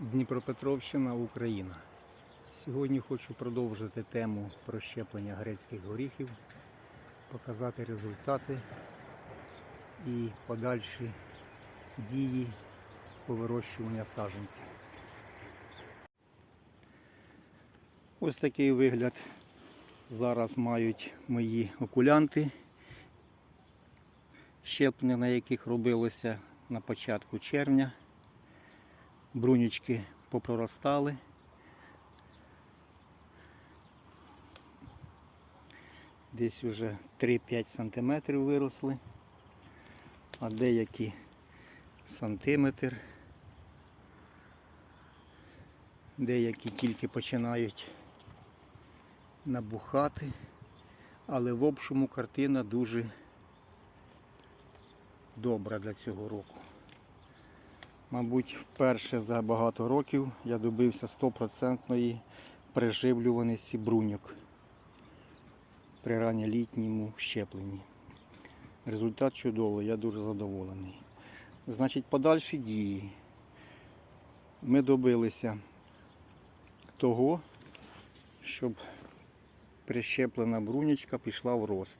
Дніпропетровщина, Україна. Сьогодні хочу продовжити тему прощеплення грецьких горіхів, показати результати і подальші дії по вирощуванню саджанців. Ось такий вигляд зараз мають мої окулянти, щеплення на яких робилося на початку червня. Брунючки попроростали. Десь вже 3-5 сантиметрів виросли, а деякі сантиметр, деякі тільки починають набухати, але в общому картина дуже добра для цього року. Мабуть, вперше за багато років я добився стопроцентної приживлюваності бруньок при ранньолітньому щепленні. Результат чудовий, я дуже задоволений. Значить, подальші дії. Ми добилися того, щоб прищеплена брунічка пішла в рост.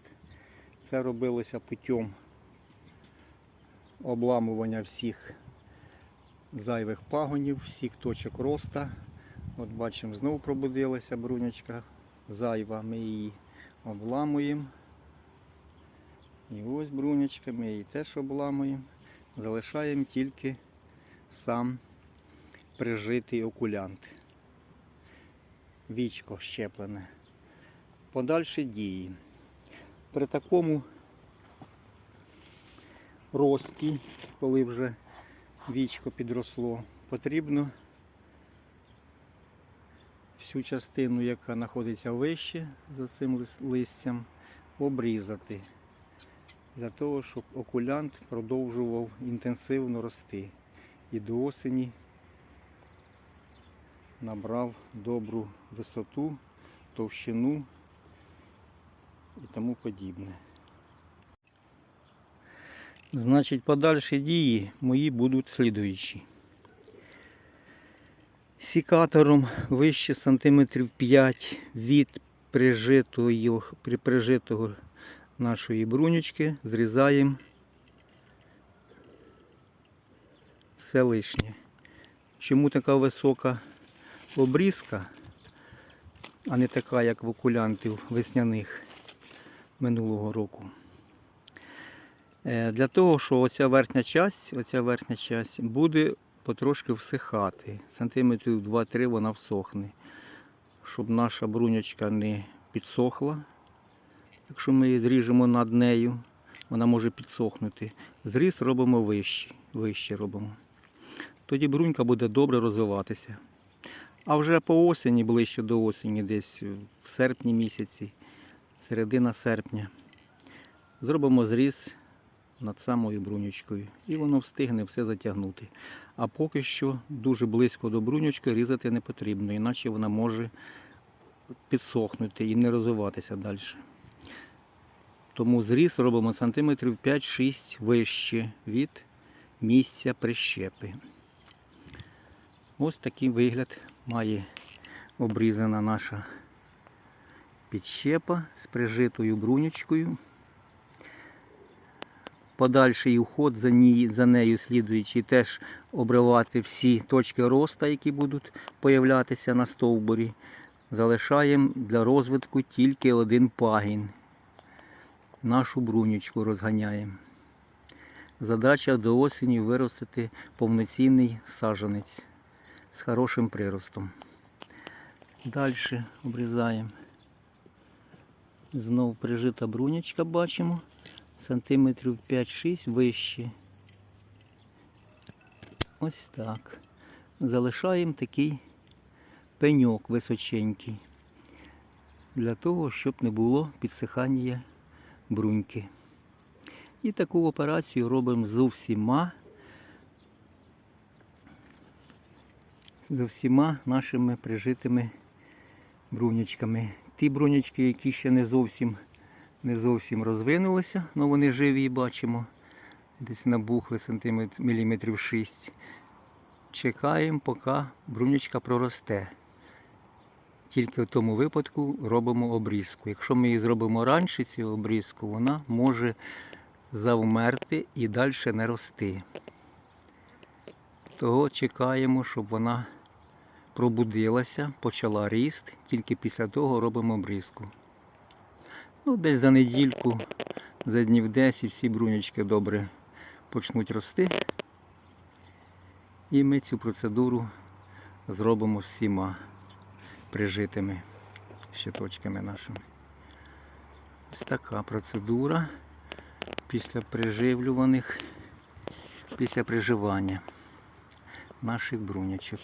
Це робилося путем обламування всіх зайвих пагонів, всіх точок роста. От бачимо, знову пробудилася брунячка зайва, ми її обламуємо. І ось брунячка, ми її теж обламуємо. Залишаємо тільки сам прижитий окулянт. Вічко щеплене. Подальші дії. При такому рості, коли вже вічко підросло, потрібно всю частину, яка знаходиться вище за цим листям, обрізати. Для того, щоб окулянт продовжував інтенсивно рости. І до осені набрав добру висоту, товщину і тому подібне. Значить, подальші дії мої будуть слідуючі. Сікатором вище сантиметрів 5 від прижитого, при- прижитого нашої брунючки зрізаємо все лишнє. Чому така висока обрізка, а не така, як в окулянтів весняних минулого року? Е, Для того, що оця верхня часть, оця верхня часть буде потрошки всихати. Сантиметрів 2-3 вона всохне. Щоб наша брунячка не підсохла. Якщо ми її зріжемо над нею, вона може підсохнути. Зріз робимо вище, вище робимо. Тоді брунька буде добре розвиватися. А вже по осені, ближче до осені, десь в серпні місяці, середина серпня, зробимо зріз над самою брунючкою. І воно встигне все затягнути. А поки що дуже близько до брунючки різати не потрібно, іначе вона може підсохнути і не розвиватися далі. Тому зріз робимо сантиметрів 5-6 вище від місця прищепи. Ось такий вигляд має обрізана наша підщепа з прижитою брунючкою подальший уход за, ній, за нею слідуючи теж обривати всі точки росту, які будуть появлятися на стовбурі. Залишаємо для розвитку тільки один пагін. Нашу брунючку розганяємо. Задача до осені виростити повноцінний саджанець з хорошим приростом. Далі обрізаємо. Знов прижита брунячка бачимо сантиметрів 5-6 вище. Ось так. Залишаємо такий пеньок височенький. Для того, щоб не було підсихання бруньки. І таку операцію робимо з усіма, з усіма нашими прижитими брунячками. Ті брунячки, які ще не зовсім не зовсім розвинулися, але вони живі бачимо. Десь набухли сантиметр, міліметрів 6. чекаємо, поки брунючка проросте. Тільки в тому випадку робимо обрізку. Якщо ми її зробимо раніше, цю обрізку, вона може завмерти і далі не рости. Того чекаємо, щоб вона пробудилася, почала ріст, тільки після того робимо обрізку. Ну, десь за недільку, за днів 10 всі брунючки добре почнуть рости. І ми цю процедуру зробимо всіма прижитими щиточками нашими. Ось така процедура після приживлюваних, після приживання наших брунячок.